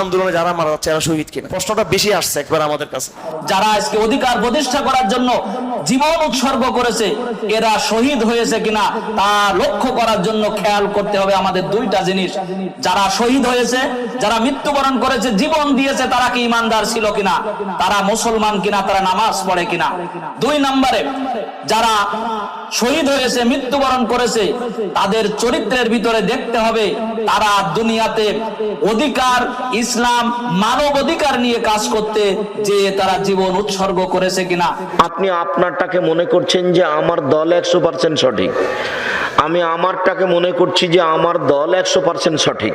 আন্দোলনে যারা মারা যাচ্ছে, এরা শহীদ কিনা? প্রশ্নটা বেশি আসছে একবার আমাদের কাছে। যারা আজকে অধিকার প্রতিষ্ঠা করার জন্য জীবন উৎসর্গ করেছে, এরা শহীদ হয়েছে কিনা তা লক্ষ্য করার জন্য খেয়াল করতে হবে আমাদের দুইটা জিনিস। যারা শহীদ হয়েছে, যারা মৃত্যুবরণ করেছে, জীবন দিয়েছে, তারা কি ইমানদার ছিল কিনা? তারা মুসলমান কিনা? তারা নামাজ পড়ে কিনা? দুই নম্বরে, যারা শহীদ হয়েছে, মৃত্যুবরণ করেছে, তাদের চরিত্রের ভিতরে দেখতে হবে, তারা দুনিয়াতে অধিকার ইসলাম মানব অধিকার নিয়ে কাজ করতে যে তারা জীবন উৎসর্গ করেছে কিনা। আপনি আপনারটাকে মনে করছেন যে আমার দল একশো পার্সেন্ট সঠিক। আমি আমারটাকে মনে করছি যে আমার দল একশো পার্সেন্ট সঠিক।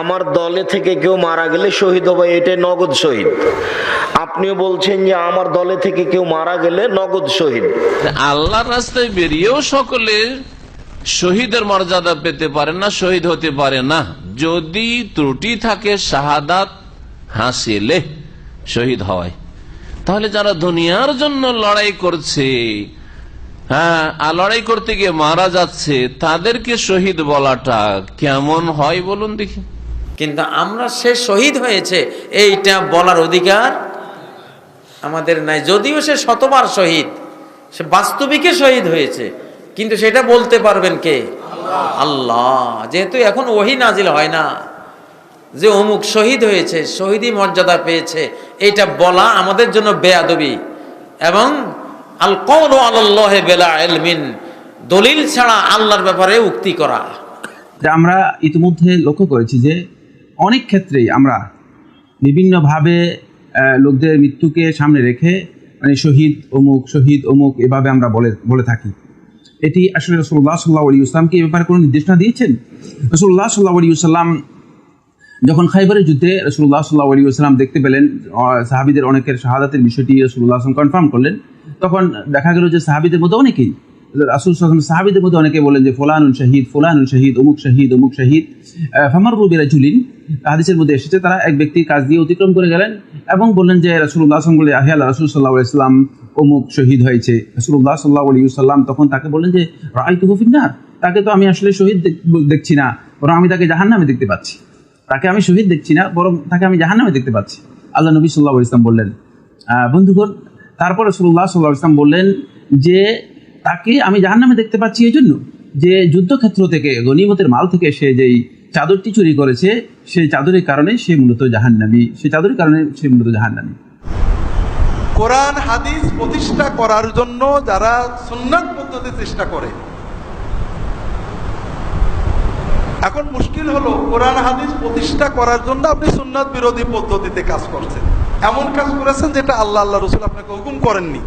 আমার দলে থেকে কেউ মারা গেলে শহীদ হবে এটাই নগদ শহীদ। আপনিও বলছেন যে আমার দলে থেকে কেউ মারা গেলে নগদ শহীদ। আল্লাহর রাস্তায় বেরিয়েও সকলে শহীদের মর্যাদা পেতে পারে না, শহীদ হতে পারে না। যদি ত্রুটি থাকে, শাহাদাত হাসিলে শহীদ হয়। তাহলে যারা দুনিয়ার জন্য লড়াই করছে হ্যাঁ আর লড়াই করতে গিয়ে মারা যাচ্ছে, তাদেরকে শহীদ বলাটা কেমন হয় বলুন দেখি। কিন্তু আমরা সে শহীদ হয়েছে, এইটা বলার অধিকার আমাদের নাই। যদিও সে শতবার শহীদ, সে বাস্তবিকে শহীদ হয়েছে কিন্তু সেটা বলতে পারবেন কে? আল্লাহ। যেহেতু এখন ওহি নাজিল হয় না, যে অমুক শহীদ হয়েছে, শহীদই মর্যাদা পেয়েছে, এটা বলা আমাদের জন্য বেয়াদবি। এবং আল কৌল আল্লাহে বেলা এলমিন দলিল ছাড়া আল্লাহর ব্যাপারে উক্তি করা। আমরা ইতিমধ্যে লক্ষ্য করেছি যে অনেক ক্ষেত্রেই আমরা বিভিন্নভাবে লোকদের মৃত্যুকে সামনে রেখে মানে শহীদ অমুক শহীদ অমুক, এভাবে আমরা বলে বলে থাকি। এটি আসলে রসুল্লাহ সাল্লাহ আলী ইসলামকে এ ব্যাপারে কোনো নির্দেশনা দিয়েছেন? রসুল্লাহ সাল্লাহ আলী সাল্লাম যখন খাইবারের যুদ্ধে রসুল্লাহ সাল্লাহ আলী আসসালাম দেখতে পেলেন সাহাবিদের অনেকের শাহাদাতের বিষয়টি রসুল্লাহ আসলাম কনফার্ম করলেন। তখন দেখা গেল যে সাহাবিদের মধ্যে অনেকেই, রাসুল সাল্লাম সাহাবিদের মধ্যে অনেকে বলেন যে ফোলানুল শহীদ ফোলানুল শহীদ, অমুক শহীদ অমুক শহীদ ফামার রুবিরা জুলিন হাদিসের মধ্যে এসেছে, তারা এক ব্যক্তির কাজ দিয়ে অতিক্রম করে গেলেন এবং বললেন যে রসুল্লাহ আসলাম বলে আহিয়াল রসুল সাল্লাহ ইসলাম অমুক শহীদ হয়েছে। রসুল্লাহ সাল্লাহ আলী সাল্লাম তখন তাকে বললেন যে রাই তো হুফিনার তাকে তো আমি আসলে শহীদ দেখ- দেখছি না, বরং আমি তাকে জাহান্নামে দেখতে পাচ্ছি। তাকে আমি শহীদ দেখছি না, বরং তাকে আমি জাহান্নামে দেখতে পাচ্ছি। আল্লাহ নবী সাল্লাহ ইসলাম বললেন বন্ধুগণ, তারপরে সুল্লাহ সাল্লাহ ইসলাম বললেন যে, তাকে আমি জাহান্নামে দেখতে পাচ্ছি এই জন্য যে, যুদ্ধক্ষেত্র থেকে, গনিমতের মাল থেকে সে যেই চাদরটি চুরি করেছে, সেই চাদরের কারণে সে মূলত জাহান্নামী, সেই চাদরের কারণে সে মূলত জাহান্নামী। কোরআন, হাদিস প্রতিষ্ঠা করার জন্য যারা সুন্নাত পদ্ধতি চেষ্টা করে। এখন মুশকিল হলো কোরআন, হাদিস প্রতিষ্ঠা করার জন্য আপনি সুন্নাত বিরোধী পদ্ধতিতে কাজ করছেন। এমন কাজ করেছেন যেটা আল্লাহ আল্লাহ রসুল আপনাকে হুকুম করেননি।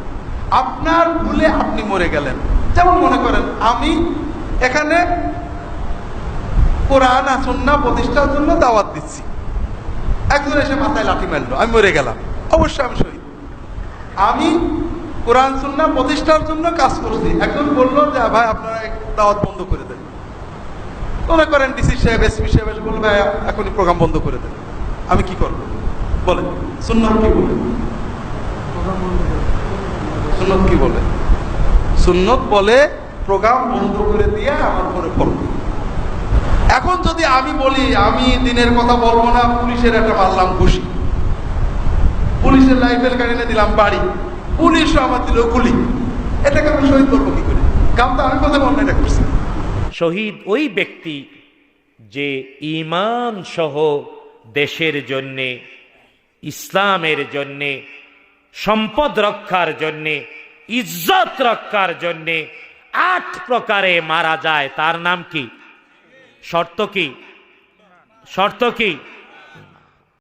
আপনার ভুলে আপনি মরে গেলেন। যেমন মনে করেন, আমি এখানে কোরআন সুন্না প্রতিষ্ঠার জন্য দাওয়াত দিচ্ছি। একজন এসে মাথায় লাঠি মারলো, আমি মরে গেলাম। অবশ্যই আমি শহীদ। আমি কোরআন, সুন্না, প্রতিষ্ঠার জন্য কাজ করছি। একজন বলল যে, ভাই, আপনারা দাওয়াত বন্ধ করে দেন। মনে করেন ডিসি সাহেব, এসপি সাহেব এসে ভাই, এখনই প্রোগ্রাম বন্ধ করে দেন। আমি কি করব? বলে, সুন্নত কি বলে? সুন্নত কি বলে? সুন্নত বলে, প্রোগ্রাম বন্ধ করে দিয়ে আমার পরে পড়ব এখন যদি আমি বলি, আমি দিনের কথা বলব না, পুলিশের একটা মারলাম খুশি পুলিশের লাইফের গাড়ি দিলাম বাড়ি। পুলিশও আমার দিল গুলি। এটাকে আমি শহীদ করব কি করে? কাম তো আমি কথা বলব এটা করছি। শহীদ ওই ব্যক্তি যে ইমান সহ দেশের জন্যে, ইসলামের জন্যে, সম্পদ রক্ষার জন্যে, ইজ্জত রক্ষার জন্যে আট প্রকারে মারা যায়। তার নাম কি? শর্ত কি? শর্ত কি?